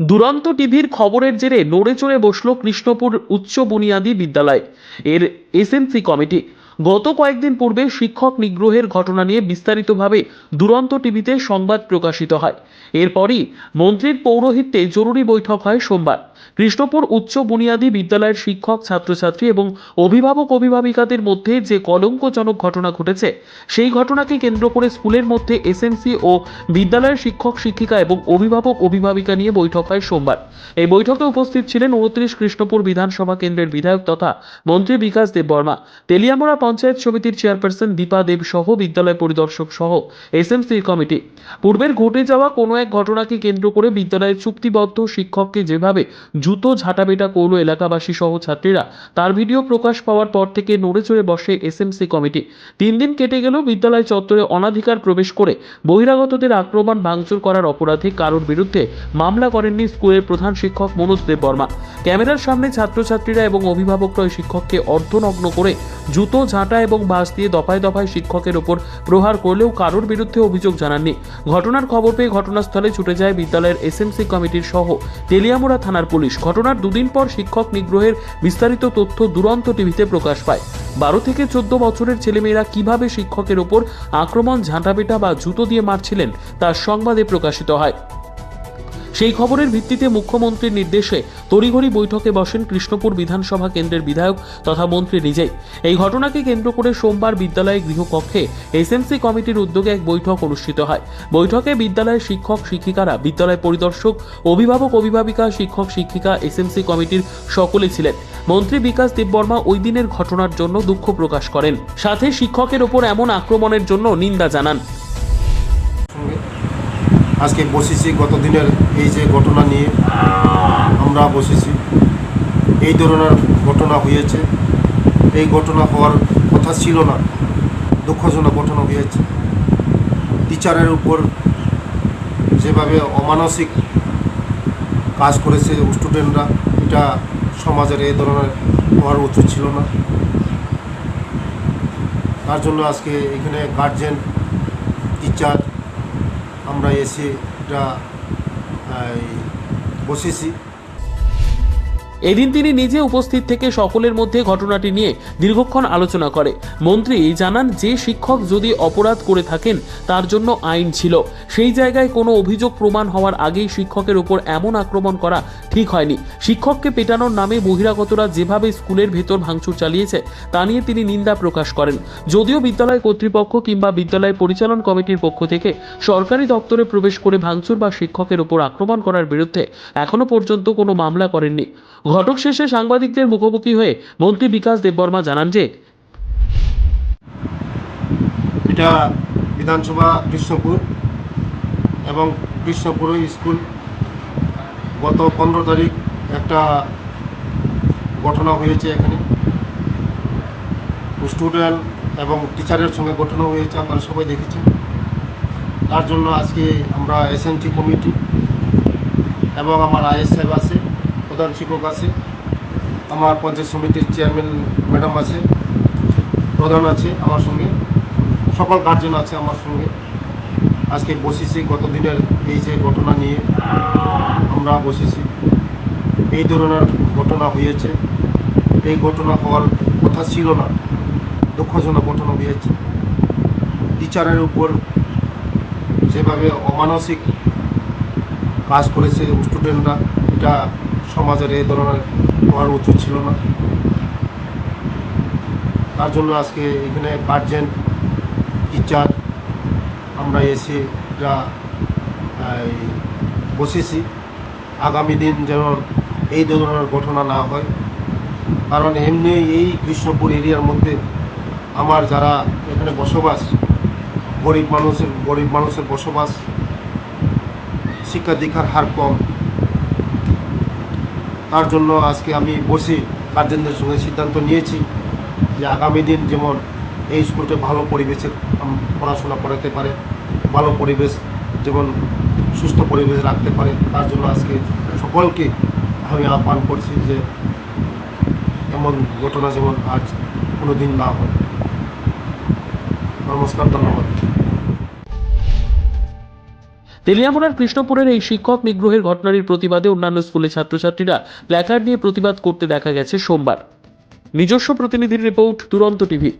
দুরন্ত টিভির খবরের জেরে নড়ে চড়ে বসল কৃষ্ণপুর উচ্চ বুনিয়াদী বিদ্যালয়। এর এসএমসি কমিটি গত কয়েকদিন পূর্বে শিক্ষক নিগ্রহের ঘটনা নিয়ে বিস্তারিতভাবে দুরন্ত টিভিতে সংবাদ প্রকাশিত হয়। এরপরই মন্ত্রীর পৌরোহিত্যে জরুরি বৈঠক হয় সোমবার। কৃষ্ণপুর উচ্চ বুনিয়াদী বিদ্যালয়ের শিক্ষক, ছাত্রছাত্রী এবং অভিভাবক, অভিভাবিকাদের মধ্যে যে কলঙ্কজনক ঘটনা ঘটেছে, সেই ঘটনাকে কেন্দ্র করে স্কুলের মধ্যে এসএমসি ও বিদ্যালয়ের শিক্ষক, শিক্ষিকা এবং অভিভাবক, অভিভাবিকা নিয়ে বৈঠক হয় সোমবার। এই বৈঠকে উপস্থিত ছিলেন উনত্রিশ কৃষ্ণপুর বিধানসভা কেন্দ্রের বিধায়ক তথা মন্ত্রী বিকাশ দেব বর্মা তেলিয়ামোড়া পঞ্চায়েত সমিতির চেয়ারপারসন দীপা দেব সহ বিদ্যালয় পরিদর্শক সহ এসএমসি কমিটি। পূর্বের ঘটে যাওয়া কোনো এক ঘটনাকে কেন্দ্র করে বিদ্যালয়ের চুক্তিবদ্ধ শিক্ষককে যেভাবে জুতো ঝাঁটাপেটা করল এলাকাবাসী সহ ছাত্রীরা, তার ভিডিও প্রকাশ পাওয়ার পর থেকে নড়ে চড়ে বসে এসএমসি কমিটি। তিন দিন কেটে গেলেও বিদ্যালয় চত্বরে অনাধিকার প্রবেশ করে বহিরাগতদের আক্রমণ ভাঙচুর করার অপরাধে কারোর বিরুদ্ধে মামলা করেননি স্কুলের প্রধান শিক্ষক মনোজ দেব বর্মা। ক্যামেরার সামনে ছাত্রছাত্রীরা এবং অভিভাবকরা শিক্ষককে অর্ধনগ্ন করে জুতো ঝাঁটা এবং বাঁশ দিয়ে দফায় দফায় শিক্ষকের ওপর প্রহার করলেও কারোর বিরুদ্ধে অভিযোগ জানাননি। ঘটনার খবর পেয়ে ঘটনাস্থলে ছুটে যায় বিদ্যালয়ের এসএমসি কমিটির সহ তেলিয়ামুড়া থানার পুলিশ। ঘটনার দুদিন পর শিক্ষক নিগ্রহের বিস্তারিত তথ্য দুরন্ত টিভিতে প্রকাশ পায়। বারো থেকে চোদ্দ বছরের ছেলেমেয়েরা কীভাবে শিক্ষকের ওপর আক্রমণ, ঝাঁটাপেটা বা জুতো দিয়ে মারছিলেন তার সংবাদে প্রকাশিত হয়। সেই খবরের ভিত্তিতে মুখ্যমন্ত্রীর নির্দেশে তড়িঘড়ি বৈঠকে বসেন কৃষ্ণপুর বিধানসভা কেন্দ্রের বিধায়ক তথা মন্ত্রী নিজেই। এই ঘটনাকে কেন্দ্র করে সোমবার বিদ্যালয়ের গৃহকক্ষে এসএমসি কমিটির উদ্যোগে এক বৈঠক অনুষ্ঠিত হয়। বৈঠকে বিদ্যালয়ের শিক্ষক, শিক্ষিকারা, বিদ্যালয় পরিদর্শক, অভিভাবক, অভিভাবিকা, শিক্ষক, শিক্ষিকা, এসএমসি কমিটির সকলে ছিলেন। মন্ত্রী বিকাশ দেববর্মা ওই দিনের ঘটনার জন্য দুঃখ প্রকাশ করেন। সাথে শিক্ষকের ওপর এমন আক্রমণের জন্য নিন্দা জানান। আজকে বসেছি গত দিনের এই যে ঘটনা নিয়ে আমরা বসেছি। এই ধরনের ঘটনা হয়েছে। এই ঘটনা হওয়ার কথা ছিল না। দুঃখজনক ঘটনা হয়েছে। টিচারের উপর যেভাবে অমানসিক কাজ করেছে স্টুডেন্টরা, এটা সমাজের এই ধরনের হওয়ার উচিত ছিল না। তার জন্য আজকে এখানে গার্জেন টিচার আমরা এসে এটা এই, বসেছি। এদিন তিনি নিজে উপস্থিত থেকে সকলের মধ্যে ঘটনাটি নিয়ে দীর্ঘক্ষণ আলোচনা করে। মন্ত্রী জানান, যে শিক্ষক যদি অপরাধ করে থাকেন, তার জন্য আইন ছিল। সেই জায়গায় কোনো অভিযোগ প্রমাণ হওয়ার আগেই শিক্ষকের উপর এমন আক্রমণ করা ঠিক হয়নি। শিক্ষককে পেটানোর নামে বহিরাগতরা যেভাবে স্কুলের ভেতর ভাঙচুর চালিয়েছে, তা নিয়ে তিনি নিন্দা প্রকাশ করেন। যদিও বিদ্যালয় কর্তৃপক্ষ কিংবা বিদ্যালয় পরিচালন কমিটির পক্ষ থেকে সরকারি দপ্তরে প্রবেশ করে ভাঙচুর বা শিক্ষকের উপর আক্রমণ করার বিরুদ্ধে এখনও পর্যন্ত কোনো মামলা করেননি। ঘটক শেষে সাংবাদিকদের মুখোমুখি হয়ে মন্ত্রী বিকাশ দেববর্মা জানান যে, এটা বিধানসভা কৃষ্ণপুর এবং কৃষ্ণপুর স্কুল গত পনেরো তারিখ একটা ঘটনা হয়েছে এখানে। স্টুডেন্ট এবং টিচারের সঙ্গে ঘটনা হয়েছে, আপনারা সবাই দেখেছেন। তার জন্য আজকে আমরা এসএনটি কমিটি এবং আমার আইএস সাহেব আছে। প্রধান শিক্ষক আছে, আমার পঞ্চায়েত সমিতির চেয়ারম্যান ম্যাডাম আছে, প্রধান আছে আমার সঙ্গে, সকল গার্জেন আছে আমার সঙ্গে। আজকে বসেছি গত দিনের এই যে ঘটনা নিয়ে আমরা বসেছি, এই ধরনের ঘটনা হয়েছে। এই ঘটনা হওয়ার কথা ছিল না, দুঃখজনক ঘটনা হয়েছে। টিচারের উপর যেভাবে অমানসিক কাজ করেছে স্টুডেন্টরা এটা সমাজের এই ধরনের হওয়ার উচিত ছিল না। তার জন্য আজকে এখানে গার্জেন টিচার আমরা এসে যা বসেছি। আগামী দিন যেন এই ধরনের ঘটনা না হয়। কারণ এমনি এই কৃষ্ণপুর এরিয়ার মধ্যে আমার যারা এখানে বসবাস, গরিব মানুষের গরিব মানুষের বসবাস শিক্ষা দীক্ষার হার কম। তার জন্য আজকে আমি বসে গার্জেনদের সঙ্গে সিদ্ধান্ত নিয়েছি যে আগামী দিন যেমন এই স্কুলটা ভালো পরিবেশে পড়াশোনা করাতে পারে, ভালো পরিবেশ যেমন সুস্থ পরিবেশ রাখতে পারে, তার জন্য আজকে সকলকে আমি আহ্বান করছি যে এমন ঘটনা যেমন আজ কোনো দিন না হয় নমস্কার, ধন্যবাদ। তেলিয়ামুড়ার কৃষ্ণপুরের এই শিক্ষক নিগ্রহের ঘটনার প্রতিবাদে অন্যান্য স্কুলের ছাত্রছাত্রীরা প্ল্যাকার্ড নিয়ে প্রতিবাদ করতে দেখা গেছে সোমবার। নিজস্ব প্রতিনিধির রিপোর্ট দুরন্ত টিভি।